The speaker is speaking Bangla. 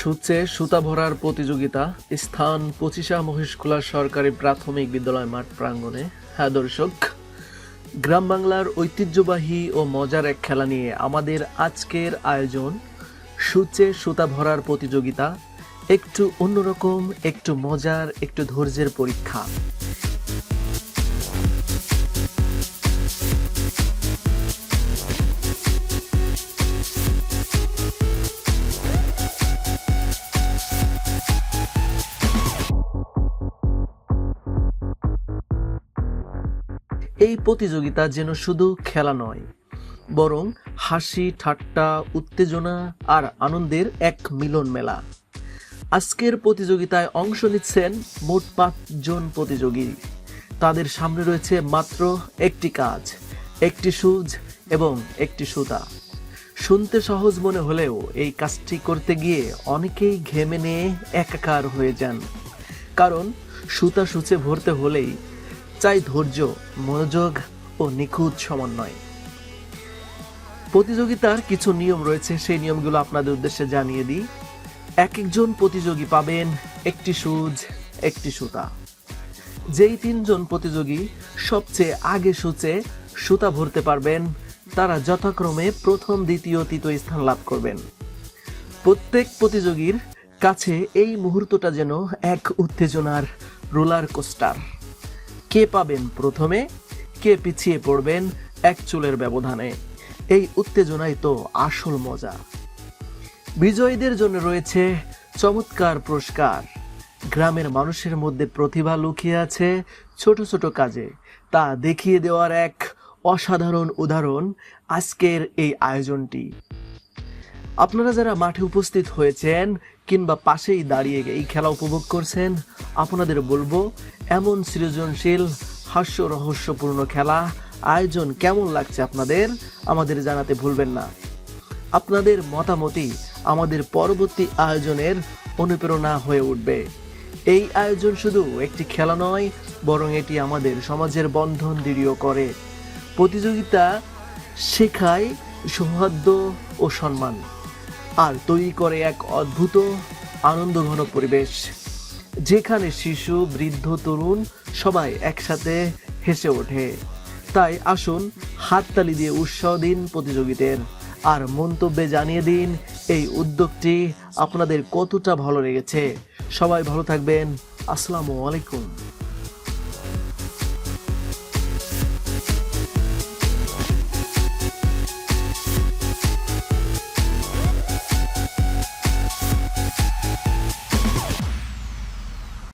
সূচে সুতা ভরার প্রতিযোগিতা, স্থান পঁচিশা মহিষখোলা সরকারি প্রাথমিক বিদ্যালয় মাঠ প্রাঙ্গণে। হ্যাঁ দর্শক, গ্রাম বাংলার ঐতিহ্যবাহী ও মজার এক খেলা নিয়ে আমাদের আজকের আয়োজন সূচে সুতা ভরার প্রতিযোগিতা। একটু অন্যরকম, একটু মজার, একটু ধৈর্যের পরীক্ষা। এই প্রতিযোগিতা যেন শুধু খেলা নয়, বরং হাসি, ঠাট্টা, উত্তেজনা আর আনন্দের এক মিলন মেলা। আজকের প্রতিযোগিতায় অংশ নিচ্ছেন মোট পাঁচজন প্রতিযোগী। তাদের সামনে রয়েছে মাত্র একটি কাজ, একটি সুজ এবং একটি সুতা। শুনতে সহজ মনে হলেও এই কাজটি করতে গিয়ে অনেকেই ঘেমে নিয়ে একাকার হয়ে যান। কারণ সুতা সূচে ভরতে হলেই চাই ধৈর্য, মনোযোগ ও নিখুঁত সমন্বয়। প্রতিযোগিতার কিছু নিয়ম রয়েছে, সেই নিয়মগুলো আপনাদের উদ্দেশ্যে জানিয়ে দিই। এক একজন প্রতিযোগী পাবেন একটি সুজ, একটি সুতা। যেই তিনজন প্রতিযোগী সবচেয়ে আগে সূচে সুতা ভরতে পারবেন, তারা যথাক্রমে প্রথম, দ্বিতীয়, তৃতীয় স্থান লাভ করবেন। প্রত্যেক প্রতিযোগীর কাছে এই মুহূর্তটা যেন এক উত্তেজনার রোলার কোস্টার। কে পাবেন প্রথমে? কে পিছিয়ে পড়বেন এক চুলের ব্যবধানে? এই উত্তেজনাই তো আসল মজা। বিজয়ীদের জন্য রয়েছে চমৎকার পুরস্কার। গ্রামের মানুষের মধ্যে প্রতিভা লুকিয়ে আছে ছোট ছোট কাজে। তা দেখিয়ে দেওয়ার এক অসাধারণ উদাহরণ আজকের এই আয়োজনটি। আপনারা যারা মাঠে উপস্থিত হয়েছেন কিংবা পাশেই দাঁড়িয়ে এই খেলা উপভোগ করছেন আপনাদের বলব, এমন সৃজনশীল হাস্য রহস্যপূর্ণ খেলা, আয়োজন কেমন লাগছে আপনাদের, আমাদের জানাতে ভুলবেন না। আপনাদের মতামতই আমাদের পরবর্তী আয়োজনের অনুপ্রেরণা হয়ে উঠবে। এই আয়োজন শুধু একটি খেলা নয়, বরং এটি আমাদের সমাজের বন্ধন দৃঢ় করে। প্রতিযোগিতা শেখায় সৌহার্দ্য ও সম্মান, আর তৈরি করে এক অদ্ভুত, আনন্দঘন পরিবেশ। যেখানে শিশু, বৃদ্ধ, তরুণ সবাই একসাথে হেসে ওঠে। তাই আসুন, হাততালি দিয়ে উৎসাহ দিন প্রতিযোগীদের। আর মন্তব্যে জানিয়ে দিন, এই উদ্যোগটি আপনাদের কতটা ভালো লেগেছে। সবাই ভালো থাকবেন। আসসালামু আলাইকুম।